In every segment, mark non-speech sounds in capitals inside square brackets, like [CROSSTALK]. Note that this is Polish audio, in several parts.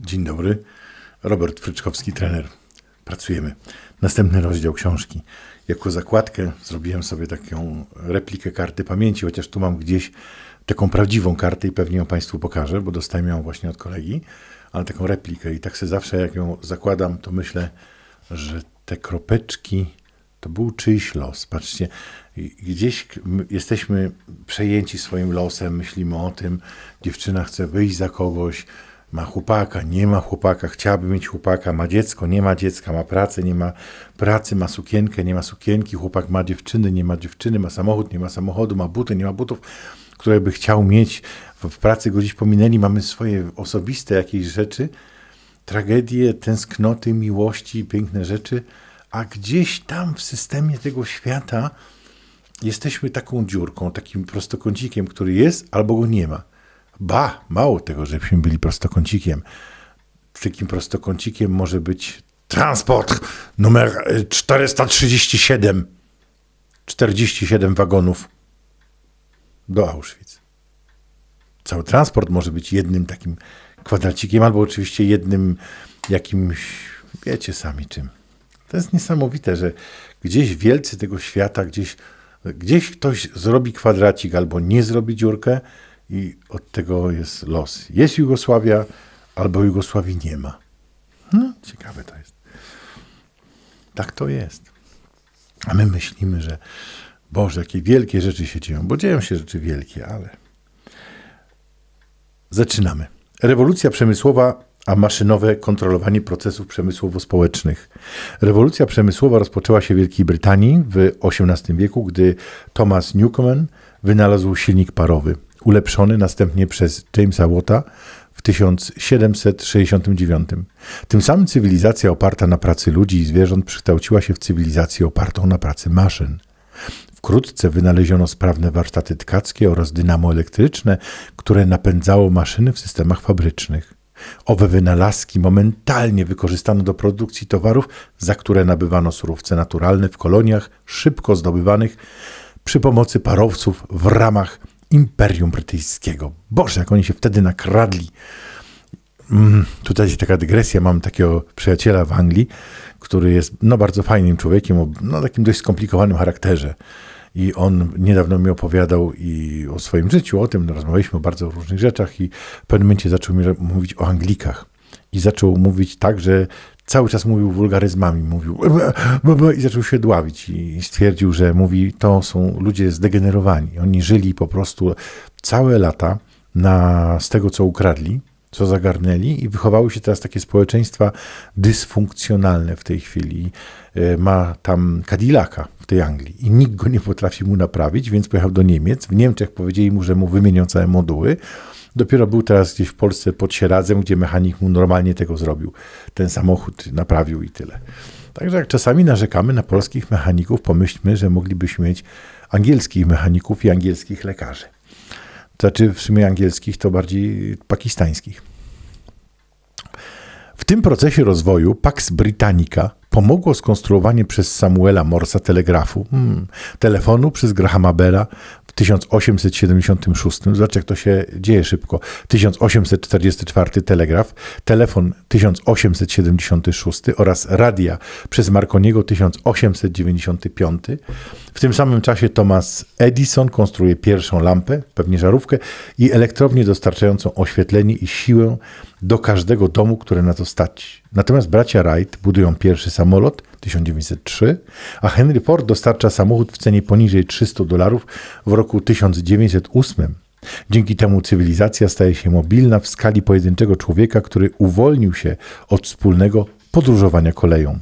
Dzień dobry. Robert Fryczkowski, trener. Pracujemy. Następny rozdział książki. Jako zakładkę zrobiłem sobie taką replikę karty pamięci, chociaż tu mam gdzieś taką prawdziwą kartę i pewnie ją Państwu pokażę, bo dostałem ją właśnie od kolegi, ale taką replikę i tak sobie zawsze jak ją zakładam, to myślę, że te kropeczki to był czyjś los. Patrzcie, gdzieś jesteśmy przejęci swoim losem, myślimy o tym, dziewczyna chce wyjść za kogoś, ma chłopaka, nie ma chłopaka, chciałaby mieć chłopaka, ma dziecko, nie ma dziecka, ma pracę, nie ma pracy, ma sukienkę, nie ma sukienki, chłopak ma dziewczyny, nie ma dziewczyny, ma samochód, nie ma samochodu, ma buty, nie ma butów, które by chciał mieć. W, pracy go gdzieś pominęli, mamy swoje osobiste jakieś rzeczy, tragedie, tęsknoty, miłości, piękne rzeczy, a gdzieś tam w systemie tego świata jesteśmy taką dziurką, takim prostokącikiem, który jest albo go nie ma. Ba, mało tego, żebyśmy byli prostokącikiem. Takim prostokącikiem może być transport numer e, 437. 47 wagonów do Auschwitz. Cały transport może być jednym takim kwadracikiem, albo oczywiście jednym jakimś, wiecie sami czym. To jest niesamowite, że gdzieś wielcy tego świata, gdzieś, gdzieś ktoś zrobi kwadracik albo nie zrobi dziurkę i od tego jest los. Jest Jugosławia, albo Jugosławii nie ma. No, ciekawe to jest. Tak to jest. A my myślimy, że Boże, jakie wielkie rzeczy się dzieją, bo dzieją się rzeczy wielkie, ale Zaczynamy. Rewolucja przemysłowa, a maszynowe kontrolowanie procesów przemysłowo-społecznych. Rewolucja przemysłowa rozpoczęła się w Wielkiej Brytanii w XVIII wieku, gdy Thomas Newcomen wynalazł silnik parowy, ulepszony następnie przez Jamesa Watta w 1769. Tym samym cywilizacja oparta na pracy ludzi i zwierząt przekształciła się w cywilizację opartą na pracy maszyn. Wkrótce wynaleziono sprawne warsztaty tkackie oraz dynamo elektryczne, które napędzało maszyny w systemach fabrycznych. Owe wynalazki momentalnie wykorzystano do produkcji towarów, za które nabywano surowce naturalne w koloniach szybko zdobywanych przy pomocy parowców w ramach Imperium Brytyjskiego. Boże, jak oni się wtedy nakradli. Mm, tutaj jest taka dygresja. Mam takiego przyjaciela w Anglii, który jest no, bardzo fajnym człowiekiem, o no, takim dość skomplikowanym charakterze. I on niedawno mi opowiadał i o swoim życiu, o tym, rozmawialiśmy o bardzo różnych rzeczach i w pewnym momencie zaczął mi mówić o Anglikach. I zaczął mówić tak, że cały czas mówił wulgaryzmami, mówił i zaczął się dławić i stwierdził, że mówi, to są ludzie zdegenerowani. Oni żyli po prostu całe lata na, z tego, co ukradli, co zagarnęli i wychowały się teraz takie społeczeństwa dysfunkcjonalne w tej chwili. E, Ma tam Cadillaca w tej Anglii i nikt go nie potrafi mu naprawić, więc pojechał do Niemiec. W Niemczech powiedzieli mu, że mu wymienią całe moduły. Dopiero był teraz gdzieś w Polsce pod Sieradzem, gdzie mechanik mu normalnie tego zrobił. Ten samochód naprawił i tyle. Także jak czasami narzekamy na polskich mechaników, pomyślmy, że moglibyśmy mieć angielskich mechaników i angielskich lekarzy. To znaczy w sumie angielskich to bardziej pakistańskich. W tym procesie rozwoju Pax Britannica pomogło skonstruowanie przez Samuela Morsa telegrafu, hmm, telefonu przez Grahama Bella w 1876. Zobacz, jak to się dzieje szybko. 1844 telegraf, telefon 1876 oraz radia przez Marconiego 1895. W tym samym czasie Thomas Edison konstruuje pierwszą lampę, pewnie żarówkę, i elektrownię dostarczającą oświetlenie i siłę do każdego domu, które na to stać. Natomiast bracia Wright budują pierwszy samolot 1903, a Henry Ford dostarcza samochód w cenie poniżej 300 dolarów w roku 1908. Dzięki temu cywilizacja staje się mobilna w skali pojedynczego człowieka, który uwolnił się od wspólnego podróżowania koleją.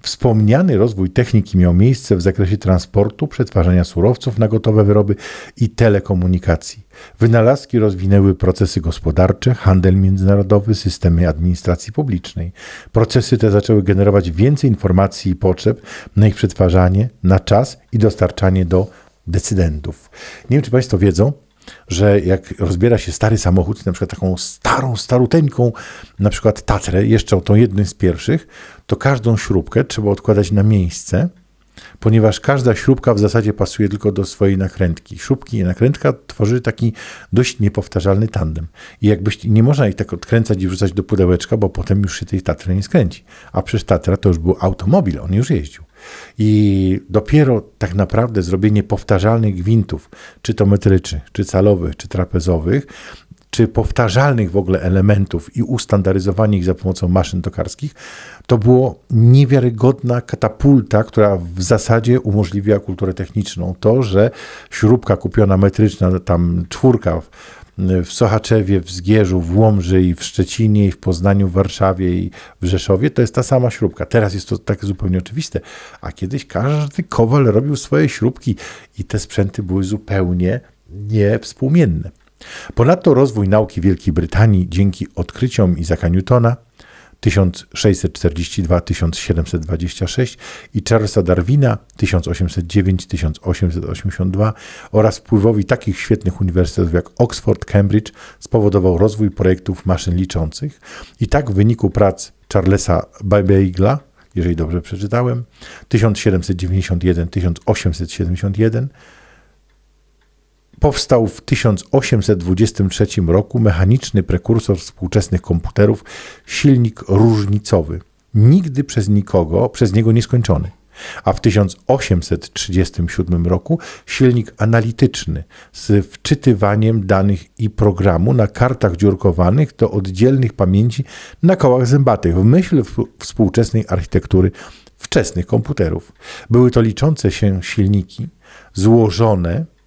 Wspomniany rozwój techniki miał miejsce w zakresie transportu, przetwarzania surowców na gotowe wyroby i telekomunikacji. Wynalazki rozwinęły procesy gospodarcze, handel międzynarodowy, systemy administracji publicznej. Procesy te zaczęły generować więcej informacji i potrzeb na ich przetwarzanie, na czas i dostarczanie do decydentów. Nie wiem, czy Państwo wiedzą, że jak rozbiera się stary samochód, na przykład taką starą, staruteńką, na przykład Tatrę, jeszcze tą jedną z pierwszych, to każdą śrubkę trzeba odkładać na miejsce ponieważ każda śrubka w zasadzie pasuje tylko do swojej nakrętki. Śrubki i nakrętka tworzy taki dość niepowtarzalny tandem. I jakbyś nie można ich tak odkręcać i wrzucać do pudełeczka, bo potem już się tej Tatry nie skręci. A przecież Tatra to już był automobil, on już jeździł. I dopiero tak naprawdę zrobienie powtarzalnych gwintów, czy to metrycznych, czy calowych, czy trapezowych, czy powtarzalnych w ogóle elementów i ustandaryzowanie ich za pomocą maszyn tokarskich, to było niewiarygodna katapulta, która w zasadzie umożliwiła kulturę techniczną. To, że śrubka kupiona metryczna, tam czwórka w, Sochaczewie, w Zgierzu, w Łomży i w Szczecinie, i w Poznaniu, w Warszawie i w Rzeszowie, to jest ta sama śrubka. Teraz jest to tak zupełnie oczywiste, a kiedyś każdy kowal robił swoje śrubki i te sprzęty były zupełnie niewspółmienne. Ponadto rozwój nauki Wielkiej Brytanii dzięki odkryciom Isaaca Newtona 1642-1726 i Charlesa Darwina 1809-1882 oraz wpływowi takich świetnych uniwersytetów jak Oxford, Cambridge spowodował rozwój projektów maszyn liczących. I tak w wyniku prac Charlesa Babbeigla, jeżeli dobrze przeczytałem, 1791-1871 Powstał w 1823 roku mechaniczny prekursor współczesnych komputerów, silnik różnicowy, nigdy przez nikogo, przez niego nieskończony. A w 1837 roku silnik analityczny z wczytywaniem danych i programu na kartach dziurkowanych do oddzielnych pamięci na kołach zębatych w myśl współczesnej architektury wczesnych komputerów. Były to liczące się silniki złożone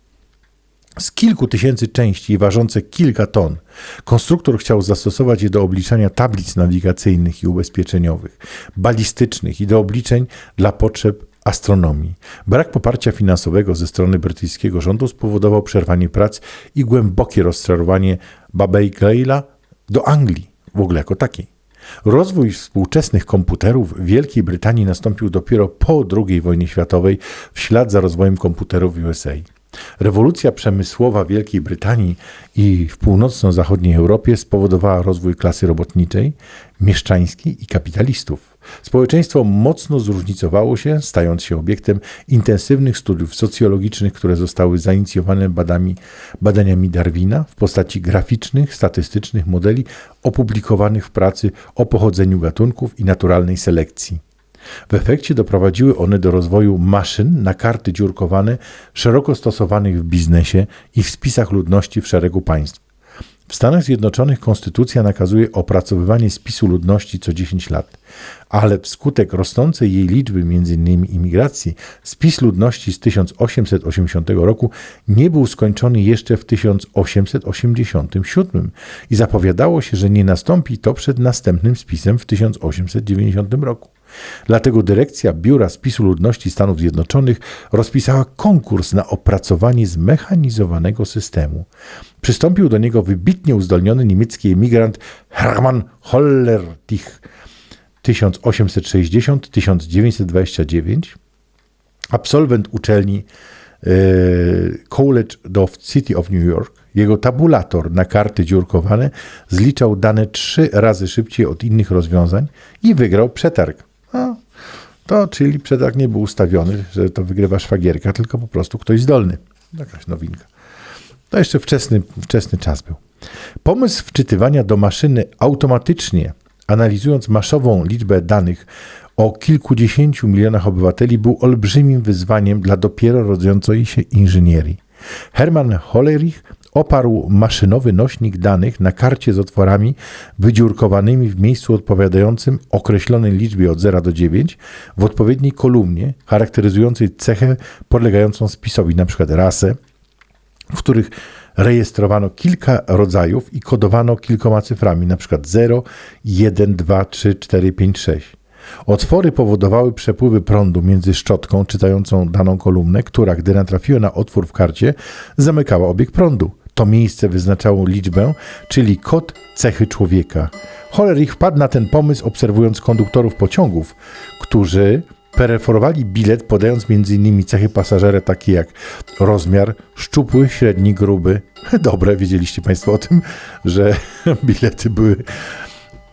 z kilku tysięcy części ważące kilka ton. Konstruktor chciał zastosować je do obliczania tablic nawigacyjnych i ubezpieczeniowych, balistycznych i do obliczeń dla potrzeb astronomii. Brak poparcia finansowego ze strony brytyjskiego rządu spowodował przerwanie prac i głębokie rozczarowanie Babejkleila do Anglii, w ogóle jako takiej. Rozwój współczesnych komputerów w Wielkiej Brytanii nastąpił dopiero po II wojnie światowej w ślad za rozwojem komputerów w USA. Rewolucja przemysłowa Wielkiej Brytanii i w północno-zachodniej Europie spowodowała rozwój klasy robotniczej, mieszczańskiej i kapitalistów. Społeczeństwo mocno zróżnicowało się, stając się obiektem intensywnych studiów socjologicznych, które zostały zainicjowane badami, badaniami Darwina w postaci graficznych, statystycznych modeli opublikowanych w pracy o pochodzeniu gatunków i naturalnej selekcji. W efekcie doprowadziły one do rozwoju maszyn na karty dziurkowane, szeroko stosowanych w biznesie i w spisach ludności w szeregu państw. W Stanach Zjednoczonych konstytucja nakazuje opracowywanie spisu ludności co 10 lat, ale wskutek rosnącej jej liczby, m.in. imigracji, spis ludności z 1880 roku nie był skończony jeszcze w 1887 i zapowiadało się, że nie nastąpi to przed następnym spisem w 1890 roku. Dlatego dyrekcja Biura Spisu Ludności Stanów Zjednoczonych rozpisała konkurs na opracowanie zmechanizowanego systemu. Przystąpił do niego wybitnie uzdolniony niemiecki emigrant Hermann Hollertich 1860-1929, absolwent uczelni e, College of City of New York. Jego tabulator na karty dziurkowane zliczał dane trzy razy szybciej od innych rozwiązań i wygrał przetarg. To czyli przetarg nie był ustawiony, że to wygrywa szwagierka, tylko po prostu ktoś zdolny. Jakaś nowinka. To jeszcze wczesny, wczesny czas był. Pomysł wczytywania do maszyny automatycznie, analizując maszową liczbę danych o kilkudziesięciu milionach obywateli, był olbrzymim wyzwaniem dla dopiero rodzącej się inżynierii. Hermann Hollerich oparł maszynowy nośnik danych na karcie z otworami wydziurkowanymi w miejscu odpowiadającym określonej liczbie od 0 do 9 w odpowiedniej kolumnie charakteryzującej cechę podlegającą spisowi, np. rasę, w których rejestrowano kilka rodzajów i kodowano kilkoma cyframi, np. 0, 1, 2, 3, 4, 5, 6. Otwory powodowały przepływy prądu między szczotką czytającą daną kolumnę, która, gdy natrafiła na otwór w karcie, zamykała obieg prądu. To miejsce wyznaczało liczbę, czyli kod cechy człowieka. Hollerich wpadł na ten pomysł obserwując konduktorów pociągów, którzy pereforowali bilet podając m.in. cechy pasażera takie jak rozmiar, szczupły, średni, gruby. [LAUGHS] Dobre, wiedzieliście Państwo o tym, że [LAUGHS] bilety były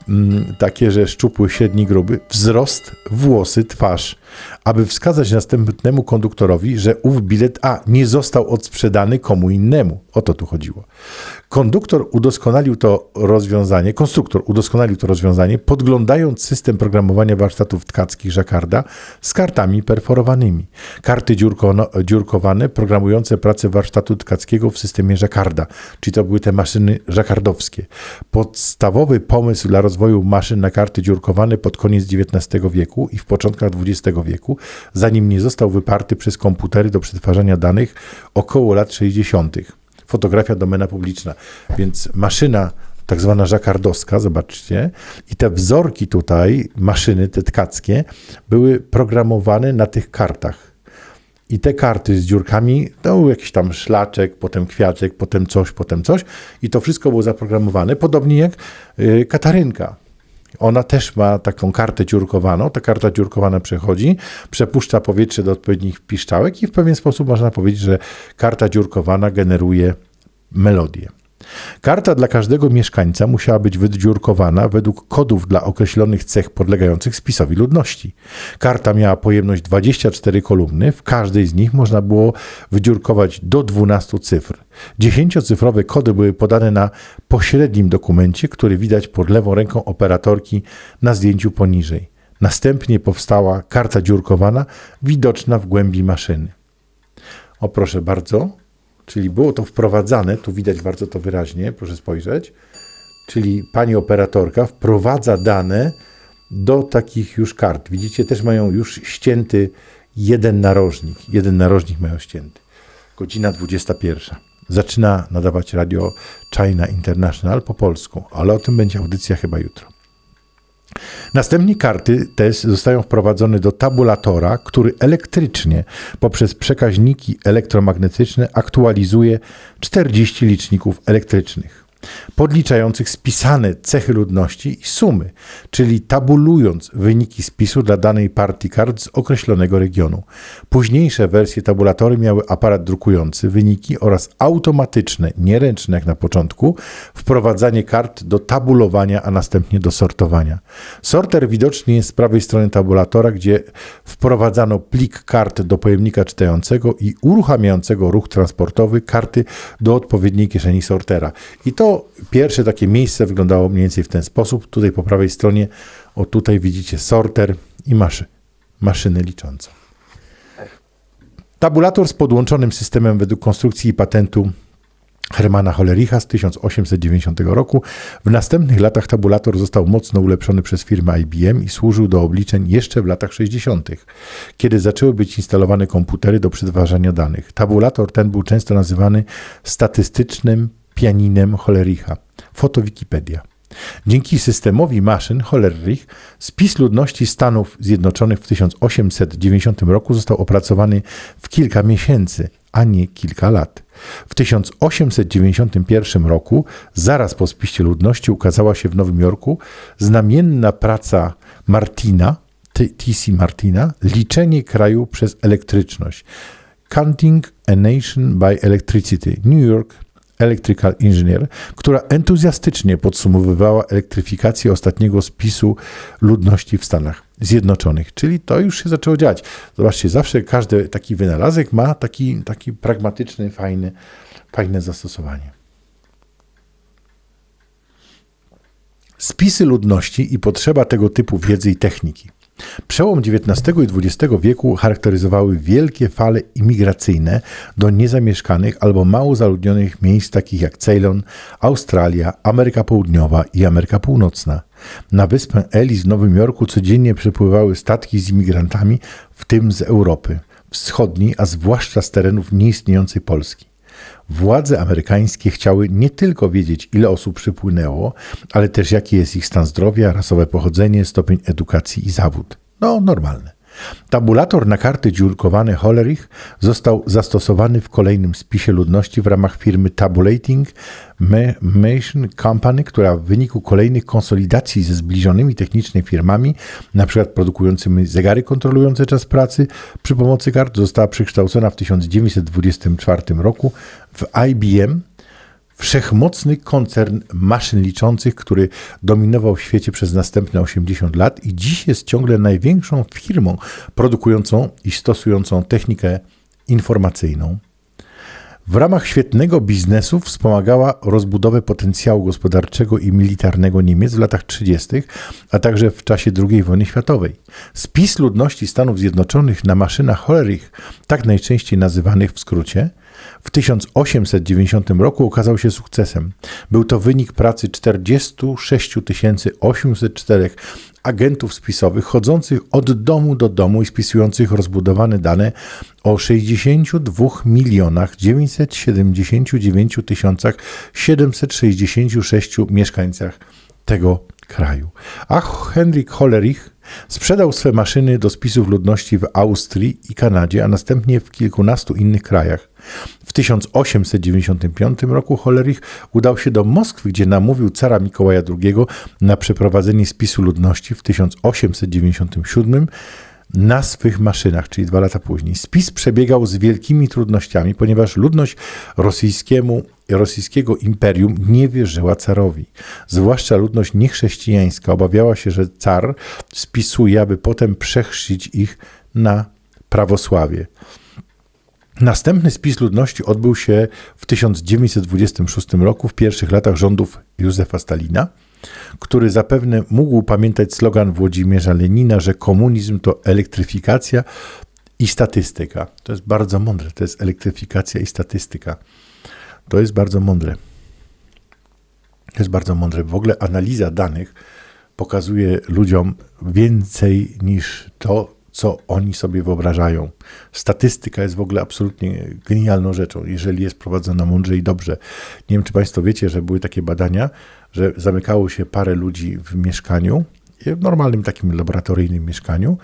mm, takie, że szczupły, średni, gruby, wzrost, włosy, twarz, aby wskazać następnemu konduktorowi, że ów bilet A nie został odsprzedany komu innemu. O to tu chodziło. Konduktor udoskonalił to rozwiązanie, konstruktor udoskonalił to rozwiązanie, podglądając system programowania warsztatów tkackich Jacquarda z kartami perforowanymi. Karty dziurko- dziurkowane programujące pracę warsztatu tkackiego w systemie Jacquarda, czyli to były te maszyny jacquardowskie. Podstawowy pomysł dla rozwoju maszyn na karty dziurkowane pod koniec XIX wieku i w początkach XX wieku, zanim nie został wyparty przez komputery do przetwarzania danych około lat 60. Fotografia domena publiczna. Więc maszyna tak zwana żakardowska, zobaczcie, i te wzorki tutaj, maszyny te tkackie, były programowane na tych kartach. I te karty z dziurkami, to był jakiś tam szlaczek, potem kwiatek, potem coś, potem coś. I to wszystko było zaprogramowane, podobnie jak y, Katarynka. Ona też ma taką kartę dziurkowaną. Ta karta dziurkowana przechodzi, przepuszcza powietrze do odpowiednich piszczałek i w pewien sposób można powiedzieć, że karta dziurkowana generuje melodię. Karta dla każdego mieszkańca musiała być wydziurkowana według kodów dla określonych cech podlegających spisowi ludności. Karta miała pojemność 24 kolumny, w każdej z nich można było wydziurkować do 12 cyfr. Dziesięciocyfrowe kody były podane na pośrednim dokumencie, który widać pod lewą ręką operatorki na zdjęciu poniżej. Następnie powstała karta dziurkowana, widoczna w głębi maszyny. O proszę bardzo, czyli było to wprowadzane, tu widać bardzo to wyraźnie, proszę spojrzeć, czyli pani operatorka wprowadza dane do takich już kart. Widzicie, też mają już ścięty jeden narożnik. Jeden narożnik mają ścięty. Godzina 21. Zaczyna nadawać radio China International po polsku, ale o tym będzie audycja chyba jutro. Następnie karty te zostają wprowadzone do tabulatora, który elektrycznie poprzez przekaźniki elektromagnetyczne aktualizuje 40 liczników elektrycznych podliczających spisane cechy ludności i sumy, czyli tabulując wyniki spisu dla danej partii kart z określonego regionu. Późniejsze wersje tabulatory miały aparat drukujący wyniki oraz automatyczne, nieręczne jak na początku, wprowadzanie kart do tabulowania, a następnie do sortowania. Sorter widoczny jest z prawej strony tabulatora, gdzie wprowadzano plik kart do pojemnika czytającego i uruchamiającego ruch transportowy karty do odpowiedniej kieszeni sortera. I pierwsze takie miejsce wyglądało mniej więcej w ten sposób. Tutaj po prawej stronie, o tutaj widzicie sorter i maszy, maszynę liczącą. Tabulator z podłączonym systemem według konstrukcji i patentu Hermana Hollericha z 1890 roku. W następnych latach tabulator został mocno ulepszony przez firmę IBM i służył do obliczeń jeszcze w latach 60., kiedy zaczęły być instalowane komputery do przetwarzania danych. Tabulator ten był często nazywany statystycznym pianinem Hollericha. Foto Wikipedia. Dzięki systemowi maszyn Hollerich spis ludności Stanów Zjednoczonych w 1890 roku został opracowany w kilka miesięcy, a nie kilka lat. W 1891 roku, zaraz po spisie ludności, ukazała się w Nowym Jorku znamienna praca Martina, T.C. Martina, Liczenie kraju przez elektryczność. Counting a Nation by Electricity, New York, Electrical Engineer, która entuzjastycznie podsumowywała elektryfikację ostatniego spisu ludności w Stanach Zjednoczonych. Czyli to już się zaczęło dziać. Zobaczcie, zawsze każdy taki wynalazek ma taki, taki pragmatyczny, fajny, fajne zastosowanie. Spisy ludności i potrzeba tego typu wiedzy i techniki. Przełom XIX i XX wieku charakteryzowały wielkie fale imigracyjne do niezamieszkanych albo mało zaludnionych miejsc takich jak Ceylon, Australia, Ameryka Południowa i Ameryka Północna. Na wyspę Ellis w Nowym Jorku codziennie przypływały statki z imigrantami, w tym z Europy Wschodniej, a zwłaszcza z terenów nieistniejącej Polski. Władze amerykańskie chciały nie tylko wiedzieć, ile osób przypłynęło, ale też jaki jest ich stan zdrowia, rasowe pochodzenie, stopień edukacji i zawód. No, normalne. Tabulator na karty dziurkowane Hollerich został zastosowany w kolejnym spisie ludności w ramach firmy Tabulating Machine Company, która w wyniku kolejnych konsolidacji ze zbliżonymi technicznie firmami, np. produkującymi zegary kontrolujące czas pracy przy pomocy kart, została przekształcona w 1924 roku w IBM wszechmocny koncern maszyn liczących, który dominował w świecie przez następne 80 lat i dziś jest ciągle największą firmą produkującą i stosującą technikę informacyjną. W ramach świetnego biznesu wspomagała rozbudowę potencjału gospodarczego i militarnego Niemiec w latach 30., a także w czasie II wojny światowej. Spis ludności Stanów Zjednoczonych na maszynach Hollerich, tak najczęściej nazywanych w skrócie, w 1890 roku okazał się sukcesem. Był to wynik pracy 46 804 agentów spisowych chodzących od domu do domu i spisujących rozbudowane dane o 62 milionach 979 tysiącach 766 mieszkańcach tego kraju. A Henryk Hollerich sprzedał swe maszyny do spisów ludności w Austrii i Kanadzie, a następnie w kilkunastu innych krajach. W 1895 roku Hollerich udał się do Moskwy, gdzie namówił cara Mikołaja II na przeprowadzenie spisu ludności w 1897 na swych maszynach, czyli dwa lata później. Spis przebiegał z wielkimi trudnościami, ponieważ ludność rosyjskiemu, rosyjskiego imperium nie wierzyła carowi. Zwłaszcza ludność niechrześcijańska obawiała się, że car spisuje, aby potem przechrzcić ich na prawosławie. Następny spis ludności odbył się w 1926 roku, w pierwszych latach rządów Józefa Stalina, który zapewne mógł pamiętać slogan Włodzimierza Lenina, że komunizm to elektryfikacja i statystyka. To jest bardzo mądre, to jest elektryfikacja i statystyka. To jest bardzo mądre. To jest bardzo mądre. W ogóle analiza danych pokazuje ludziom więcej niż to, co oni sobie wyobrażają. Statystyka jest w ogóle absolutnie genialną rzeczą, jeżeli jest prowadzona mądrze i dobrze. Nie wiem, czy Państwo wiecie, że były takie badania, że zamykało się parę ludzi w mieszkaniu, w normalnym takim laboratoryjnym mieszkaniu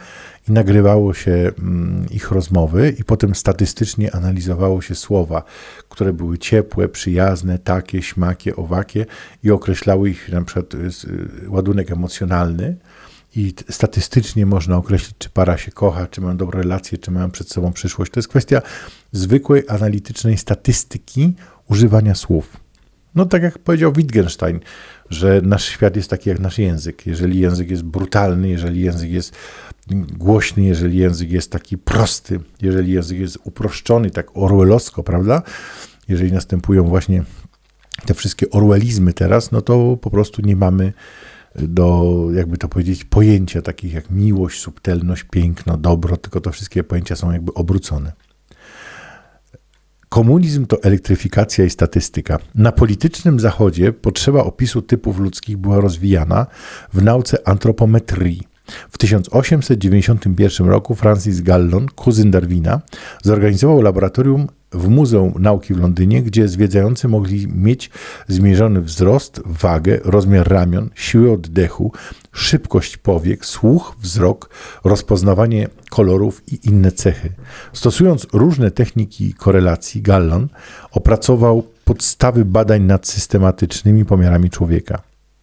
i nagrywało się mm, ich rozmowy i potem statystycznie analizowało się słowa, które były ciepłe, przyjazne, takie, śmakie, owakie i określały ich na przykład y, ładunek emocjonalny i statystycznie można określić, czy para się kocha, czy mają dobre relacje, czy mają przed sobą przyszłość. To jest kwestia zwykłej analitycznej statystyki używania słów. No tak jak powiedział Wittgenstein, że nasz świat jest taki jak nasz język. Jeżeli język jest brutalny, jeżeli język jest głośny, jeżeli język jest taki prosty, jeżeli język jest uproszczony, tak orwellowsko, prawda? Jeżeli następują właśnie te wszystkie orwellizmy teraz, no to po prostu nie mamy do, jakby to powiedzieć, pojęcia takich jak miłość, subtelność, piękno, dobro, tylko to wszystkie pojęcia są jakby obrócone. Komunizm to elektryfikacja i statystyka. Na politycznym zachodzie potrzeba opisu typów ludzkich była rozwijana w nauce antropometrii. W 1891 roku Francis Gallon, kuzyn Darwina, zorganizował laboratorium w Muzeum Nauki w Londynie, gdzie zwiedzający mogli mieć zmierzony wzrost, wagę, rozmiar ramion, siłę oddechu, szybkość powiek, słuch, wzrok, rozpoznawanie kolorów i inne cechy. Stosując różne techniki korelacji, Gallon opracował podstawy badań nad systematycznymi pomiarami człowieka.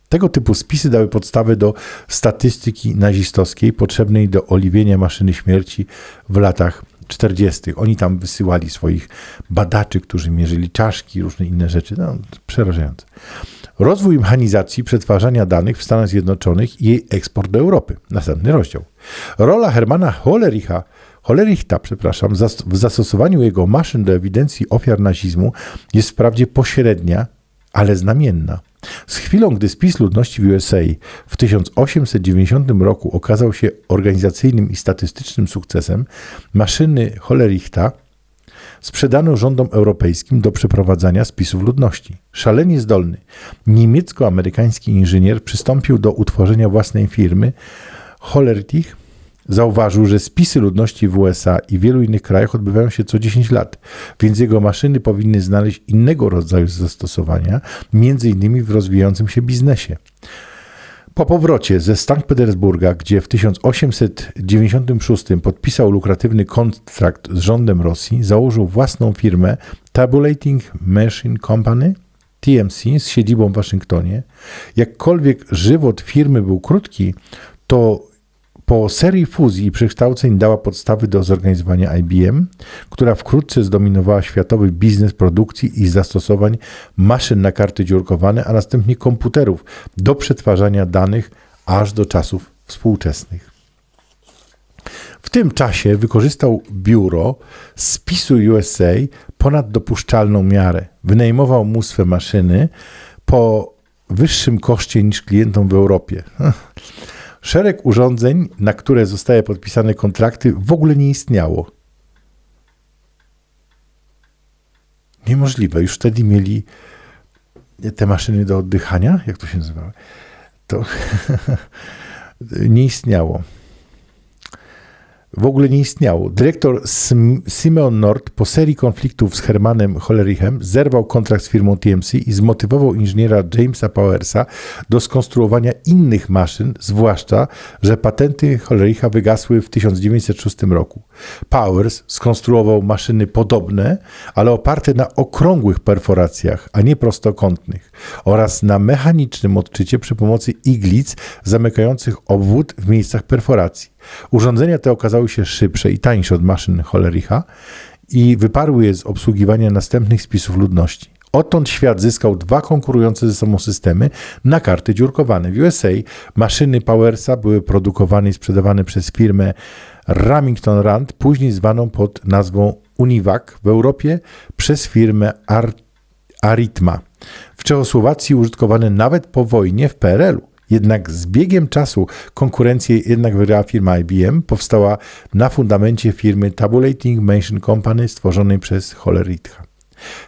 Tego typu spisy dały podstawę do statystyki nazistowskiej potrzebnej do oliwienia maszyny śmierci w latach 40. Oni tam wysyłali swoich badaczy, którzy mierzyli czaszki, różne inne rzeczy. No, przerażające. Rozwój mechanizacji przetwarzania danych w Stanach Zjednoczonych i jej eksport do Europy. Następny rozdział. Rola Hermana Hollericha Hollerichta, przepraszam, w zastosowaniu jego maszyn do ewidencji ofiar nazizmu jest wprawdzie pośrednia, ale znamienna. Z chwilą, gdy spis ludności w USA w 1890 roku okazał się organizacyjnym i statystycznym sukcesem, maszyny Hollerichta sprzedano rządom europejskim do przeprowadzania spisów ludności. Szalenie zdolny niemiecko-amerykański inżynier przystąpił do utworzenia własnej firmy Hollerich Zauważył, że spisy ludności w USA i wielu innych krajach odbywają się co 10 lat, więc jego maszyny powinny znaleźć innego rodzaju zastosowania, innymi w rozwijającym się biznesie. Po powrocie ze Sankt Petersburga, gdzie w 1896 podpisał lukratywny kontrakt z rządem Rosji, założył własną firmę Tabulating Machine Company TMC z siedzibą w Waszyngtonie. Jakkolwiek żywot firmy był krótki, to Po serii fuzji i przekształceń dała podstawy do zorganizowania IBM, która wkrótce zdominowała światowy biznes produkcji i zastosowań maszyn na karty dziurkowane, a następnie komputerów do przetwarzania danych aż do czasów współczesnych. W tym czasie wykorzystał biuro spisu USA ponad dopuszczalną miarę. Wynajmował mu swe maszyny po wyższym koszcie niż klientom w Europie. [LAUGHS] Szereg urządzeń, na które zostały podpisane kontrakty, w ogóle nie istniało. Niemożliwe. Już wtedy mieli te maszyny do oddychania, jak to się nazywało, to [LAUGHS] nie istniało w ogóle nie istniało. Dyrektor Simeon Nord po serii konfliktów z Hermanem Hollerichem zerwał kontrakt z firmą TMC i zmotywował inżyniera Jamesa Powersa do skonstruowania innych maszyn, zwłaszcza, że patenty Hollericha wygasły w 1906 roku. Powers skonstruował maszyny podobne, ale oparte na okrągłych perforacjach, a nie prostokątnych, oraz na mechanicznym odczycie przy pomocy iglic zamykających obwód w miejscach perforacji. Urządzenia te okazały się szybsze i tańsze od maszyn Hollericha i wyparły je z obsługiwania następnych spisów ludności. Odtąd świat zyskał dwa konkurujące ze sobą systemy na karty dziurkowane. W USA maszyny Powersa były produkowane i sprzedawane przez firmę Remington Rand, później zwaną pod nazwą Univac w Europie przez firmę Ar Aritma. W Czechosłowacji użytkowane nawet po wojnie w PRL-u. Jednak z biegiem czasu konkurencję jednak wygrała firma IBM, powstała na fundamencie firmy Tabulating Machine Company stworzonej przez Hollerith.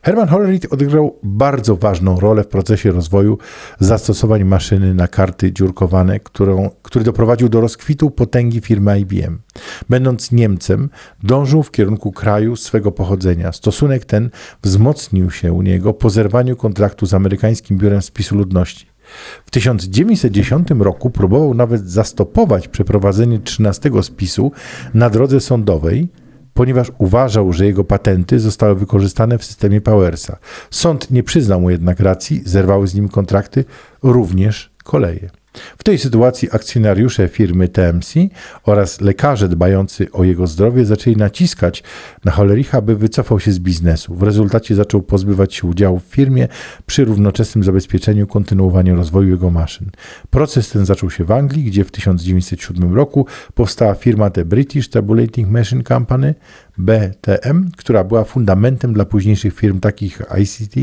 Herman Hollerith odegrał bardzo ważną rolę w procesie rozwoju zastosowań maszyny na karty dziurkowane, którą, który doprowadził do rozkwitu potęgi firmy IBM. Będąc Niemcem, dążył w kierunku kraju swego pochodzenia. Stosunek ten wzmocnił się u niego po zerwaniu kontraktu z amerykańskim Biurem Spisu Ludności. W 1910 roku próbował nawet zastopować przeprowadzenie 13 spisu na drodze sądowej, ponieważ uważał, że jego patenty zostały wykorzystane w systemie Powersa. Sąd nie przyznał mu jednak racji, zerwały z nim kontrakty, również koleje. W tej sytuacji akcjonariusze firmy TMC oraz lekarze dbający o jego zdrowie zaczęli naciskać na Hollericha, by wycofał się z biznesu. W rezultacie zaczął pozbywać się udziału w firmie przy równoczesnym zabezpieczeniu kontynuowania rozwoju jego maszyn. Proces ten zaczął się w Anglii, gdzie w 1907 roku powstała firma The British Tabulating Machine Company, BTM, która była fundamentem dla późniejszych firm takich ICT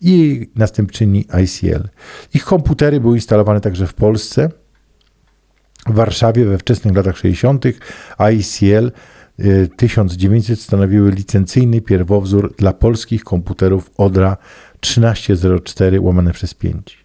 i następczyni ICL. Ich komputery były instalowane także w Polsce, w Warszawie we wczesnych latach 60. ICL 1900 y, stanowiły licencyjny pierwowzór dla polskich komputerów Odra 1304 łamane przez 5.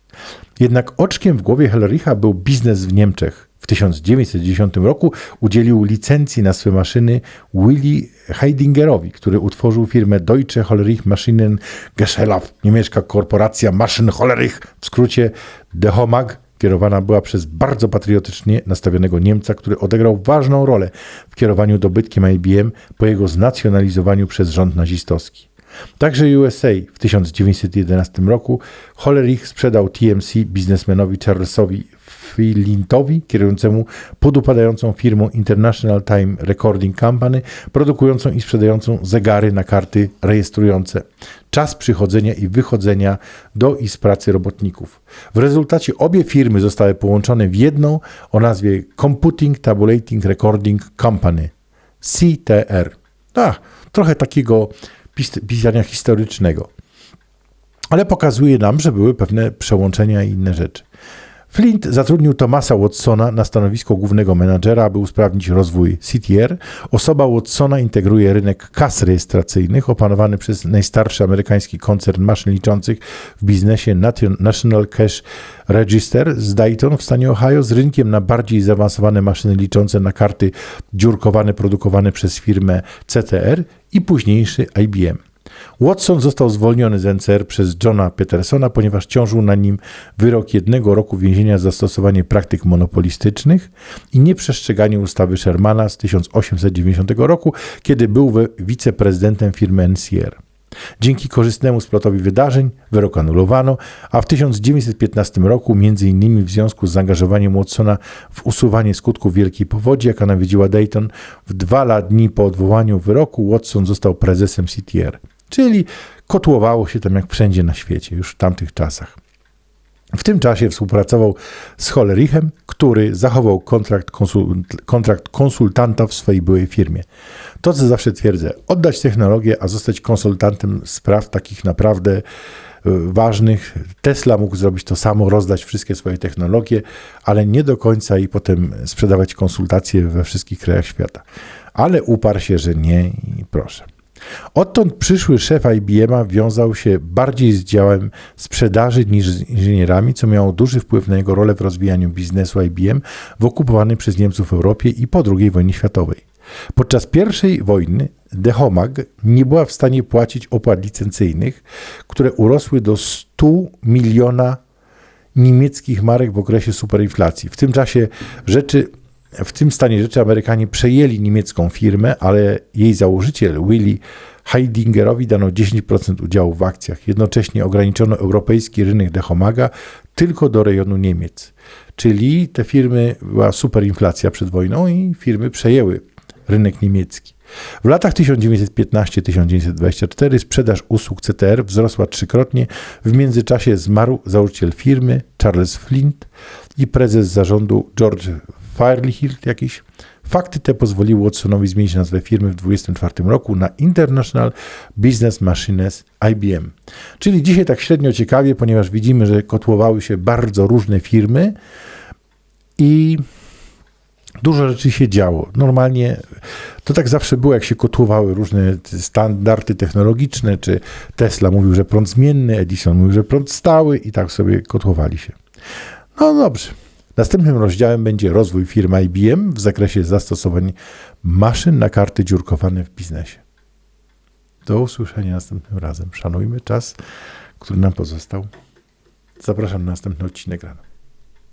Jednak oczkiem w głowie Hellericha był biznes w Niemczech. W 1910 roku udzielił licencji na swe maszyny Willy Heidingerowi, który utworzył firmę Deutsche Hollerich Maschinen Gesellschaft, niemiecka korporacja Maschinen Hollerich, w skrócie DEHOMAG, kierowana była przez bardzo patriotycznie nastawionego Niemca, który odegrał ważną rolę w kierowaniu dobytkiem IBM po jego znacjonalizowaniu przez rząd nazistowski. Także USA w 1911 roku Hollerich sprzedał TMC biznesmenowi Charlesowi Flintowi, kierującemu podupadającą firmą International Time Recording Company, produkującą i sprzedającą zegary na karty rejestrujące czas przychodzenia i wychodzenia do i z pracy robotników. W rezultacie obie firmy zostały połączone w jedną o nazwie Computing Tabulating Recording Company CTR. Ach, trochę takiego pisania historycznego. Ale pokazuje nam, że były pewne przełączenia i inne rzeczy. Flint zatrudnił Thomasa Watsona na stanowisko głównego menadżera, aby usprawnić rozwój CTR. Osoba Watsona integruje rynek kas rejestracyjnych opanowany przez najstarszy amerykański koncern maszyn liczących w biznesie National Cash Register z Dayton w stanie Ohio z rynkiem na bardziej zaawansowane maszyny liczące na karty dziurkowane produkowane przez firmę CTR i późniejszy IBM. Watson został zwolniony z NCR przez Johna Petersona, ponieważ ciążył na nim wyrok jednego roku więzienia za stosowanie praktyk monopolistycznych i nieprzestrzeganie ustawy Shermana z 1890 roku, kiedy był wiceprezydentem firmy NCR. Dzięki korzystnemu splotowi wydarzeń wyrok anulowano, a w 1915 roku, innymi w związku z zaangażowaniem Watsona w usuwanie skutków wielkiej powodzi, jaka nawiedziła Dayton, w dwa dni po odwołaniu wyroku Watson został prezesem CTR. Czyli kotłowało się tam jak wszędzie na świecie, już w tamtych czasach. W tym czasie współpracował z Hollerichem, który zachował kontrakt, konsul, kontrakt konsultanta w swojej byłej firmie. To, co zawsze twierdzę, oddać technologię, a zostać konsultantem spraw takich naprawdę e, ważnych. Tesla mógł zrobić to samo, rozdać wszystkie swoje technologie, ale nie do końca i potem sprzedawać konsultacje we wszystkich krajach świata. Ale uparł się, że nie i proszę. Odtąd przyszły szef IBM wiązał się bardziej z działem sprzedaży niż z inżynierami, co miało duży wpływ na jego rolę w rozwijaniu biznesu IBM w okupowanej przez Niemców Europie i po II wojnie światowej. Podczas I wojny Dehomag nie była w stanie płacić opłat licencyjnych, które urosły do 100 miliona niemieckich marek w okresie superinflacji. W tym czasie rzeczy w tym stanie rzeczy Amerykanie przejęli niemiecką firmę, ale jej założyciel Willy Heidingerowi dano 10% udziału w akcjach. Jednocześnie ograniczono europejski rynek Dehomaga tylko do rejonu Niemiec. Czyli te firmy, była superinflacja przed wojną i firmy przejęły rynek niemiecki. W latach 1915-1924 sprzedaż usług CTR wzrosła trzykrotnie. W międzyczasie zmarł założyciel firmy Charles Flint i prezes zarządu George Fairhill jakiś. Fakty te pozwoliły Watsonowi zmienić nazwę firmy w 1924 roku na International Business Machines IBM. Czyli dzisiaj tak średnio ciekawie, ponieważ widzimy, że kotłowały się bardzo różne firmy i dużo rzeczy się działo. Normalnie to tak zawsze było, jak się kotłowały różne standardy technologiczne, czy Tesla mówił, że prąd zmienny, Edison mówił, że prąd stały i tak sobie kotłowali się. No dobrze. Następnym rozdziałem będzie rozwój firmy IBM w zakresie zastosowań maszyn na karty dziurkowane w biznesie. Do usłyszenia następnym razem. Szanujmy czas, który nam pozostał. Zapraszam na następny odcinek rano.